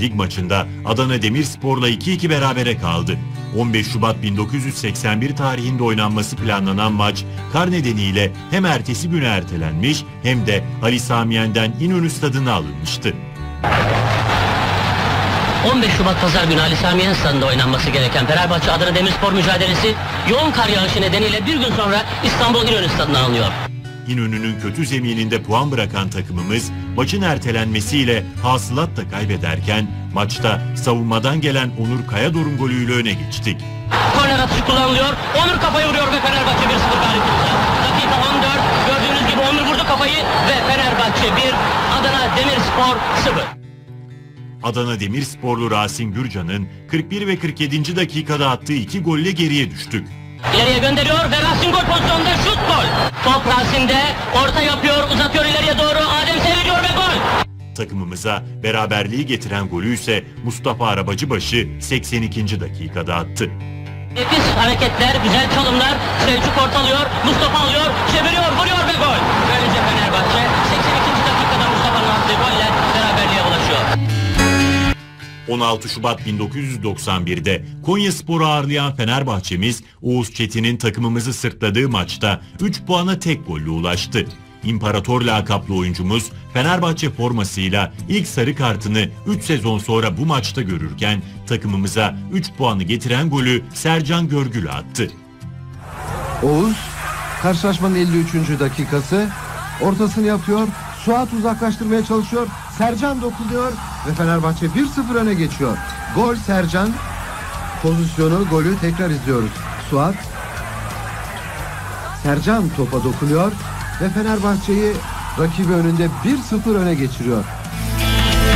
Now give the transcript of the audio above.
lig maçında Adana Demirspor'la 2-2 berabere kaldı. 15 Şubat 1981 tarihinde oynanması planlanan maç kar nedeniyle hem ertesi güne ertelenmiş hem de Ali Sami Yen'den İnönü stadına alınmıştı. 15 Şubat Pazar günü Ali Sami stadında oynanması gereken Fenerbahçe Adana Demirspor mücadelesi yoğun kar yağışı nedeniyle bir gün sonra İstanbul İnönü stadına alınıyor. İnönü'nün kötü zemininde puan bırakan takımımız maçın ertelenmesiyle hasılat da kaybederken maçta savunmadan gelen Onur Kayador'un golüyle öne geçtik. Korner atışı kullanılıyor. Onur kafayı vuruyor ve Fenerbahçe 1-0 galip. Dakika 14. Gördüğünüz gibi Onur vurdu kafayı ve Fenerbahçe 1, Adana Demirspor 0. Adana Demirsporlu Rasim Gürcan'ın 41 ve 47. dakikada attığı iki golle geriye düştük. İleriye gönderiyor ve Rasim gol pozisyonunda. Top Rasim'de orta yapıyor uzatıyor ileriye doğru Adem seviyor ve gol. Takımımıza beraberliği getiren golü ise Mustafa Arabacıbaşı 82. dakikada attı. Nefis hareketler, güzel çalımlar. Selçuk ortalıyor, Mustafa alıyor, çeviriyor, vuruyor ve gol. 16 Şubat 1991'de Konya Spor'u ağırlayan Fenerbahçemiz Oğuz Çetin'in takımımızı sırtladığı maçta 3 puana tek golle ulaştı. İmparator lakaplı oyuncumuz Fenerbahçe formasıyla ilk sarı kartını 3 sezon sonra bu maçta görürken takımımıza 3 puanı getiren golü Sercan Görgül'e attı. Oğuz karşılaşmanın 53. dakikası ortasını yapıyor. Suat uzaklaştırmaya çalışıyor. Sercan dokunuyor ve Fenerbahçe 1-0 öne geçiyor. Gol Sercan. Pozisyonu golü tekrar izliyoruz. Suat Sercan topa dokunuyor ve Fenerbahçe'yi rakibi önünde 1-0 öne geçiriyor.